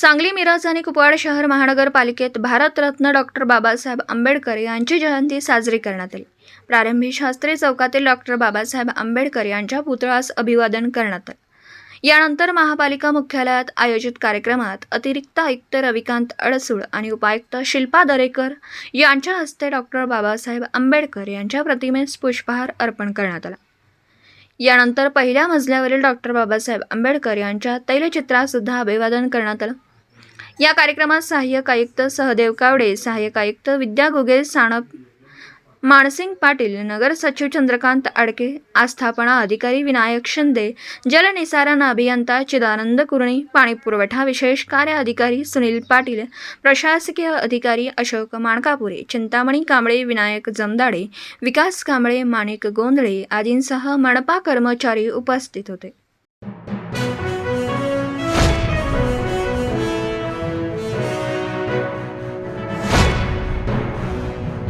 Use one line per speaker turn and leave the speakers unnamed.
सांगली मिरज आणि कुपवाड शहर महानगरपालिकेत भारतरत्न डॉक्टर बाबासाहेब आंबेडकर यांची जयंती साजरी करण्यात आली. प्रारंभी शास्त्री चौकातील डॉक्टर बाबासाहेब आंबेडकर यांच्या पुतळ्यास अभिवादन करण्यात आलं. यानंतर महापालिका मुख्यालयात आयोजित कार्यक्रमात अतिरिक्त आयुक्त रविकांत अडसूळ आणि उपायुक्त शिल्पा दरेकर यांच्या हस्ते डॉक्टर बाबासाहेब आंबेडकर यांच्या प्रतिमेस पुष्पहार अर्पण करण्यात आला. यानंतर पहिल्या मजल्यावरील डॉक्टर बाबासाहेब आंबेडकर यांच्या तैलचित्रासुद्धा अभिवादन करण्यात आलं. या कार्यक्रमात सहाय्यक आयुक्त सहदेव कावडे सहाय्यक आयुक्त विद्या घुगे साणप मानसिंग पाटील नगर सचिव चंद्रकांत आडके आस्थापना अधिकारी विनायक शिंदे जलनिसारण अभियंता चिदानंद कुरणी पाणीपुरवठा विशेष कार्य अधिकारी सुनील पाटील प्रशासकीय अधिकारी अशोक माणकापुरे चिंतामणी कांबळे विनायक जमदाडे विकास कांबळे माणिक गोंधळे आदींसह मनपा कर्मचारी उपस्थित होते.